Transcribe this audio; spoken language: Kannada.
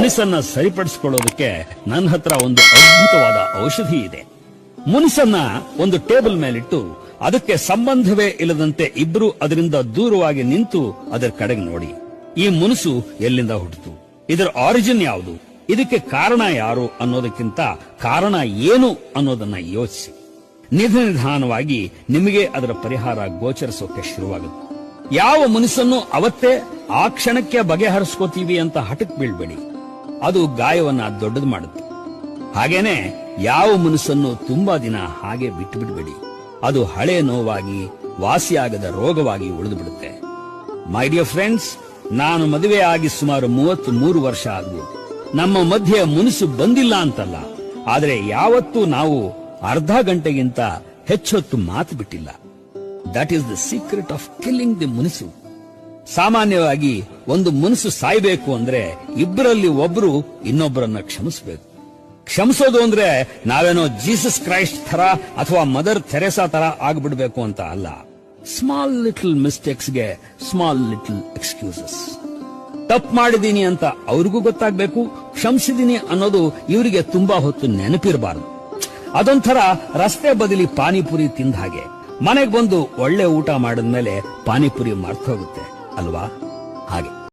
ಮುನಿಸನ್ನ ಸರಿಪಡಿಸಿಕೊಳ್ಳೋದಕ್ಕೆ ನನ್ನ ಹತ್ರ ಒಂದು ಅದ್ಭುತವಾದ ಔಷಧಿ ಇದೆ. ಮನಸ್ಸನ್ನ ಒಂದು ಟೇಬಲ್ ಮೇಲಿಟ್ಟು ಅದಕ್ಕೆ ಸಂಬಂಧವೇ ಇಲ್ಲದಂತೆ ಇಬ್ರು ಅದರಿಂದ ದೂರವಾಗಿ ನಿಂತು ಅದರ ಕಡೆಗೆ ನೋಡಿ. ಈ ಮುನುಸು ಎಲ್ಲಿಂದ ಹುಟ್ಟಿತು? ಇದರ ಆರಿಜಿನ್ ಯಾವುದು? ಇದಕ್ಕೆ ಕಾರಣ ಯಾರು ಅನ್ನೋದಕ್ಕಿಂತ ಕಾರಣ ಏನು ಅನ್ನೋದನ್ನ ಯೋಚಿಸಿ. ನಿಧ ನಿಧಾನವಾಗಿ ನಿಮಗೆ ಅದರ ಪರಿಹಾರ ಗೋಚರಿಸೋಕೆ ಶುರುವಾಗುತ್ತೆ. ಯಾವ ಮನಸ್ಸನ್ನು ಅವತ್ತೇ ಆ ಕ್ಷಣಕ್ಕೆ ಬಗೆಹರಿಸ್ಕೋತೀವಿ ಅಂತ ಹಠಕ್ ಬೀಳ್ಬೇಡಿ. ಅದು ಗಾಯವನ್ನ ದೊಡ್ಡದು ಮಾಡುತ್ತೆ. ಹಾಗೇನೆ ಯಾವ ಮನಸ್ಸನ್ನು ತುಂಬಾ ದಿನ ಹಾಗೆ ಬಿಟ್ಟು ಬಿಡಬೇಡಿ ಅದು ಹಳೆ ನೋವಾಗಿ, ವಾಸಿಯಾಗದ ರೋಗವಾಗಿ ಉಳಿದು ಬಿಡುತ್ತೆ ಮೈ ಡಿಯರ್ ಫ್ರೆಂಡ್ಸ್ ನಾನು ಮದುವೆ ಆಗಿ ಸುಮಾರು ಮೂವತ್ತು ಮೂರು ವರ್ಷ ಆದ್ವು. ನಮ್ಮ ಮಧ್ಯೆ ಮುನಿಸು ಬಂದಿಲ್ಲ ಅಂತಲ್ಲ. ಆದರೆ ಯಾವತ್ತೂ ನಾವು ಅರ್ಧ ಗಂಟೆಗಿಂತ ಹೆಚ್ಚೊತ್ತು ಮಾತು ಬಿಟ್ಟಿಲ್ಲ. That is the secret of killing the ಮುನಿಸು ಸಾಮಾನ್ಯವಾಗಿ ಒಂದು ಮನಸ್ಸು ಸಾಯ್ಬೇಕು ಅಂದ್ರೆ ಇಬ್ಬರಲ್ಲಿ ಒಬ್ರು ಇನ್ನೊಬ್ಬರನ್ನ ಕ್ಷಮಿಸಬೇಕು. ಕ್ಷಮಿಸೋದು ಅಂದ್ರೆ ನಾವೇನೋ ಜೀಸಸ್ ಕ್ರೈಸ್ಟ್ ತರ ಅಥವಾ ಮದರ್ ಥೆರೆಸಾ ತರ ಆಗ್ಬಿಡ್ಬೇಕು ಅಂತ ಅಲ್ಲ. ಸ್ಮಾಲ್ ಲಿಟಲ್ ಮಿಸ್ಟೇಕ್ಸ್ಗೆ ಸ್ಮಾಲ್ ಲಿಟಲ್ ಎಕ್ಸ್ಕ್ಯೂಸಸ್. ತಪ್ಪು ಮಾಡಿದೀನಿ ಅಂತ ಅವ್ರಿಗೂ ಗೊತ್ತಾಗ್ಬೇಕು, ಕ್ಷಮಿಸಿದೀನಿ ಅನ್ನೋದು ಇವರಿಗೆ ತುಂಬಾ ಹೊತ್ತು ನೆನಪಿರಬಾರದು. ಅದೊಂಥರ ರಸ್ತೆ ಬದಲಿ ಪಾನಿಪುರಿ ತಿಂದ ಹಾಗೆ. ಮನೆಗೆ ಬಂದು ಒಳ್ಳೆ ಊಟ ಮಾಡಿದ್ಮೇಲೆ ಪಾನಿಪುರಿ ಮರ್ತೋಗುತ್ತೆ ಅಲ್ವಾ? ಹಾಗೆ.